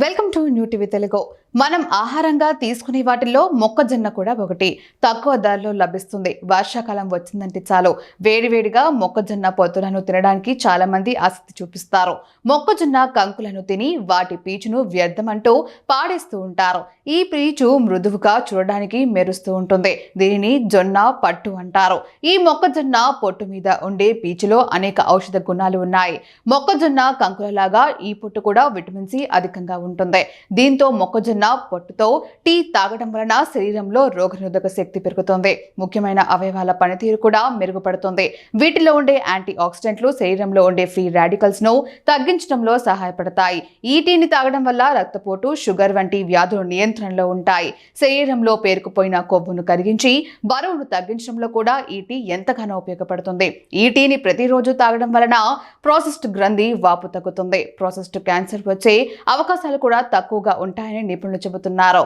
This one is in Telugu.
Welcome to New TV Telugu. మనం ఆహారంగా తీసుకునే వాటిల్లో మొక్కజొన్న కూడా ఒకటి. తక్కువ ధరలో లభిస్తుంది. వర్షాకాలం వచ్చిందంటే చాలు. వేడివేడిగా మొక్కజొన్న పొత్తులను తినడానికి చాలా మంది ఆసక్తి చూపిస్తారు. మొక్కజొన్న కంకులను తిని వాటి పీచును వ్యర్థమంటూ పాడేస్తూ ఉంటారు. ఈ పీచు మృదువుగా చూడడానికి మెరుస్తూ ఉంటుంది. దీనిని జొన్న పట్టు అంటారు. ఈ మొక్కజొన్న పొట్టు మీద ఉండే పీచులో అనేక ఔషధ గుణాలు ఉన్నాయి. మొక్కజొన్న కంకులలాగా ఈ పొట్టు కూడా విటమిన్ సి అధికంగా ఉంటుంది. దీంతో మొక్కజొన్న పొట్టుతో టీ తాగడం వలన శరీరంలో రోగనిరోధక శక్తి పెరుగుతుంది. ముఖ్యమైన అవయవాల పనితీరు కూడా మెరుగుపడుతుంది. వీటిలో ఉండే యాంటీ ఆక్సిడెంట్లు శరీరంలో ఉండే ఫ్రీ రాడికల్స్ను తగ్గించడంలో సహాయపడతాయి. ఈ టీని తాగడం వల్ల రక్తపోటు షుగర్ వంటి వ్యాధులు నియంత్రణలో ఉంటాయి. శరీరంలో పేరుకుపోయిన కొవ్వును కరిగించి బరువును తగ్గించడంలో కూడా ఈ టీ ఎంతగానో ఉపయోగపడుతుంది. ఈ టీని ప్రతిరోజు తాగడం వలన ప్రాసెస్డ్ గ్రంథి వాపు తగ్గుతుంది. ప్రాసెస్డ్ క్యాన్సర్ వచ్చే అవకాశాలు కూడా తక్కువగా ఉంటాయని నిపుణులు చెబుతున్నారు.